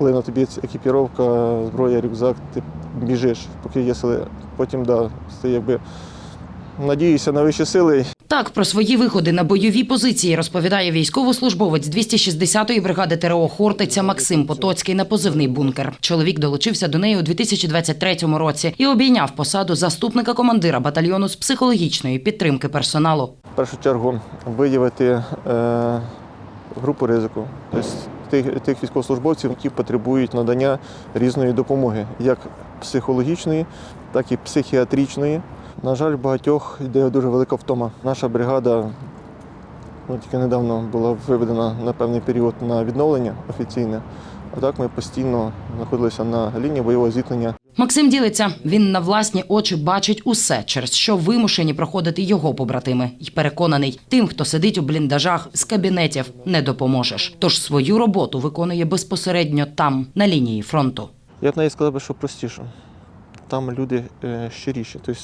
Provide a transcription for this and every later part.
Коли на тобі екіпіровка, зброя, рюкзак, ти біжиш, поки є сили. Потім да, ти якби надіюся на вищі сили. Так про свої виходи на бойові позиції розповідає військовослужбовець 260-ї бригади ТРО Хортиця Максим Потоцький на позивний бункер. Чоловік долучився до неї у 2023 році і обійняв посаду заступника командира батальйону з психологічної підтримки персоналу. В першу чергу виявити е, групу ризику, тобто тих, тих військовослужбовців, які потребують надання різної допомоги, як психологічної, так і психіатричної. На жаль, багатьох йде дуже велика втома. Наша бригада ну, тільки недавно була виведена на певний період на відновлення офіційне. А так ми постійно знаходилися на лінії бойового зіткнення. Максим ділиться, він на власні очі бачить усе, через що вимушені проходити його побратими, і переконаний, тим, хто сидить у бліндажах з кабінетів, не допоможеш. Тож свою роботу виконує безпосередньо там, на лінії фронту. Я б навіть сказав би, що простіше. Там люди е, щиріші. Тобто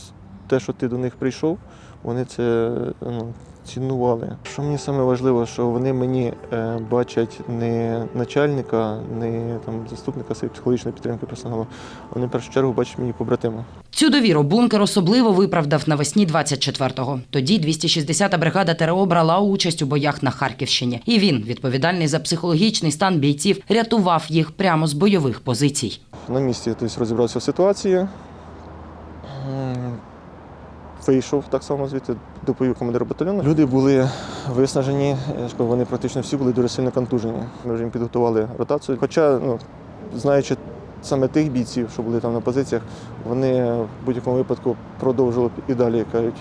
те, що ти до них прийшов, вони це ну, цінували. Що мені саме важливо, що вони мені е, бачать не начальника, не там, заступника своєї психологічної підтримки персоналу. Вони в першу чергу бачать мені побратима. Цю довіру бункер особливо виправдав навесні 24-го. Тоді 260-та бригада ТРО брала участь у боях на Харківщині. І він, відповідальний за психологічний стан бійців, рятував їх прямо з бойових позицій. На місці тобто, розібрався в ситуації. Вийшов так само звідти, доповів командиру батальйону. Люди були виснажені, вони практично всі були дуже сильно контужені. Ми вже їм підготували ротацію. Хоча, ну, знаючи саме тих бійців, що були там на позиціях, вони в будь-якому випадку продовжували і далі, кажуть,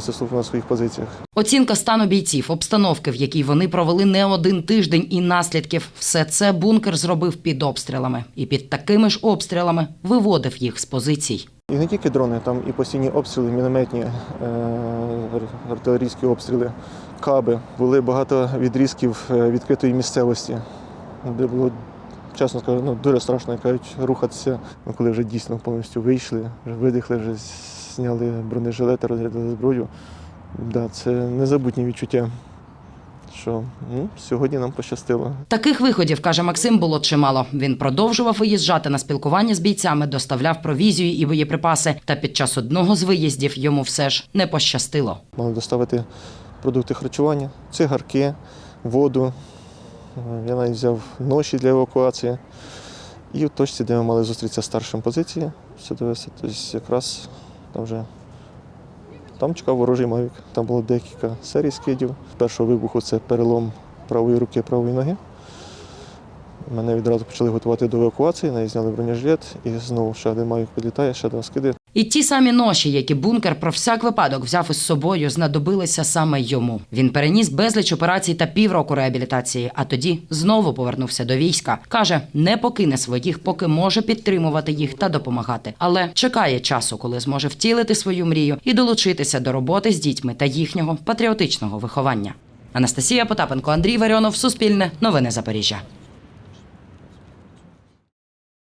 службу на своїх позиціях. Оцінка стану бійців, обстановки, в якій вони провели не один тиждень, і наслідків все це бункер зробив під обстрілами, і під такими ж обстрілами виводив їх з позицій. І не тільки дрони, там і постійні обстріли, мінометні, е, артилерійські обстріли, каби. Були багато відрізків е, відкритої місцевості, де було, чесно скажу, ну, дуже страшно кажуть, рухатися. Ну, коли вже дійсно повністю вийшли, вже видихли, вже зняли бронежилети, розрядили зброю. Да, це незабутні відчуття, що ну, сьогодні нам пощастило. Таких виходів, каже Максим, було чимало. Він продовжував виїжджати на спілкування з бійцями, доставляв провізію і боєприпаси. Та під час одного з виїздів йому все ж не пощастило. Мали доставити продукти харчування, цигарки, воду. Я навіть взяв ноші для евакуації. І в точці, де ми мали зустрітися старшим позиції, все довести, тобто якраз там вже там чекав ворожий мавік. Там було декілька серій скидів. Першого вибуху це перелом правої руки, правої ноги. Мене відразу почали готувати до евакуації, навіть зняли бронежилет, і знову ще один мавік підлітає, ще два скиди. І ті самі ноші, які бункер про всяк випадок взяв із собою, знадобилися саме йому. Він переніс безліч операцій та півроку реабілітації, а тоді знову повернувся до війська. каже, не покине своїх, поки може підтримувати їх та допомагати. Але чекає часу, коли зможе втілити свою мрію і долучитися до роботи з дітьми та їхнього патріотичного виховання. Анастасія Потапенко, Андрій Варіонов, Суспільне, Новини Запоріжжя.